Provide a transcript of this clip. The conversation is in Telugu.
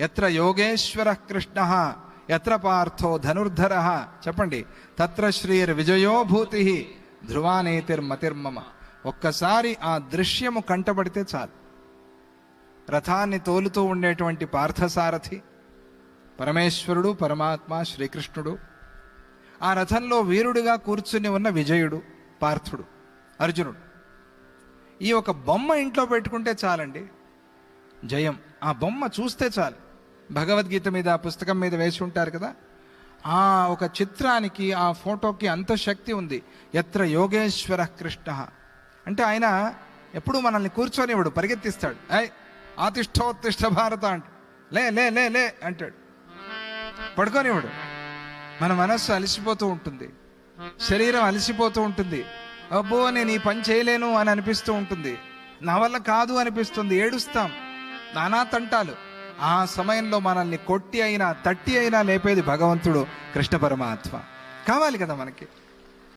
ఎత్ర యోగేశ్వర కృష్ణ ఎత్ర పార్థో ధనుర్ధర చెప్పండి. తత్ర శ్రీర్ విజయోభూతి ధ్రువానేతిర్మతిర్మమ ఒక్కసారి ఆ దృశ్యము కంటపడితే చాలు. రథాన్ని తోలుతూ ఉండేటువంటి పార్థసారథి పరమేశ్వరుడు పరమాత్మ శ్రీకృష్ణుడు ఆ రథంలో వీరుడుగా కూర్చుని ఉన్న విజయుడు పార్థుడు అర్జునుడు. ఈ ఒక బొమ్మ ఇంట్లో పెట్టుకుంటే చాలండి. జయం. ఆ బొమ్మ చూస్తే చాలు. భగవద్గీత మీద ఆ పుస్తకం మీద వేసి ఉంటారు కదా? ఆ ఒక చిత్రానికి ఆ ఫోటోకి అంత శక్తి ఉంది. ఎత్ర యోగేశ్వర కృష్ణ. అంటే ఆయన ఎప్పుడు మనల్ని కూర్చొనివాడు పరిగెత్తిస్తాడు. అయ్ ఆతిష్టోత్తిష్ట భారత అంట. లే లే లే లే అంటాడు. పడుకోనివాడు మన మనస్సు అలసిపోతూ ఉంటుంది. శరీరం అలసిపోతూ ఉంటుంది. అబ్బో నేను ఈ పని చేయలేను అని అనిపిస్తూ ఉంటుంది. నా వల్ల కాదు అనిపిస్తుంది. ఏడుస్తాం. నానా తంటాలు. ఆ సమయంలో మనల్ని కొట్టి అయినా తట్టి అయినా లేపేది భగవంతుడు కృష్ణ పరమాత్మ. కావాలి కదా మనకి?